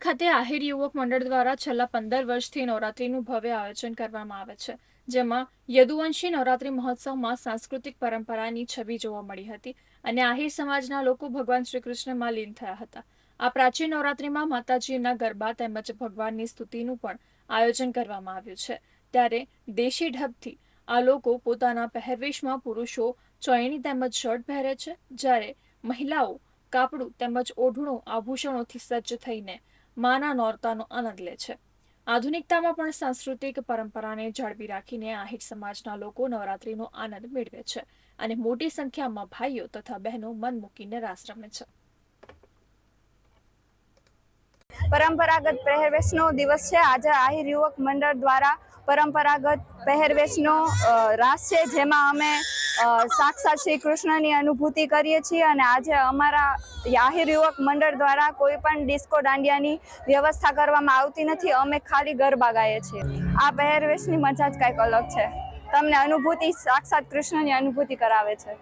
ખાતે આહિર યુવક મંડળ દ્વારા છેલ્લા પંદર વર્ષથી નવરાત્રીનું ભવ્ય આયોજન કરવામાં આવે છે, જેમાં યદુવંશી નવરાત્રી મહોત્સવમાં સાંસ્કૃતિક પરંપરાની છબી જોવા મળી હતી અને આહિર સમાજના લોકો ભગવાન શ્રી કૃષ્ણમાં લીન થયા હતા. આ પ્રાચીન નવરાત્રીમાં માતાજીના ગરબા તેમજ ભગવાનની સ્તુતિનું પણ આયોજન કરવામાં આવ્યું છે. ત્યારે દેશી ઢબથી આ લોકો પોતાના પહેરવેશમાં પુરુષો ચોયણી તેમજ શર્ટ પહેરે છે, જ્યારે મહિલાઓ કાપડું તેમજ ઓઢણું આભૂષણોથી સજ્જ થઈને માના નોરતાનો આનંદ લે છે. આધુનિકતામાં પણ સાંસ્કૃતિક પરંપરાને જાળવી રાખીને આહિર સમાજના લોકો નવરાત્રીનો આનંદ મેળવે છે અને મોટી સંખ્યામાં ભાઈઓ તથા બહેનો મન મૂકીને રાસ રમે છે. પરંપરાગત પહેરવેશનો દિવસ છે. આજે આહિર યુવક મંડળ દ્વારા પરંપરાગત પહેરવેશનો રાસ છે, જેમાં અમે સાક્ષાત શ્રી કૃષ્ણની અનુભૂતિ કરીએ છીએ અને આજે અમારા આહિર યુવક મંડળ દ્વારા કોઈ પણ ડિસ્કો દાંડિયાની વ્યવસ્થા કરવામાં આવતી નથી. અમે ખાલી ગરબા ગાઈએ છીએ. આ પહેરવેશની મજા જ કંઈક અલગ છે. તમને અનુભૂતિ, સાક્ષાત કૃષ્ણની અનુભૂતિ કરાવે છે.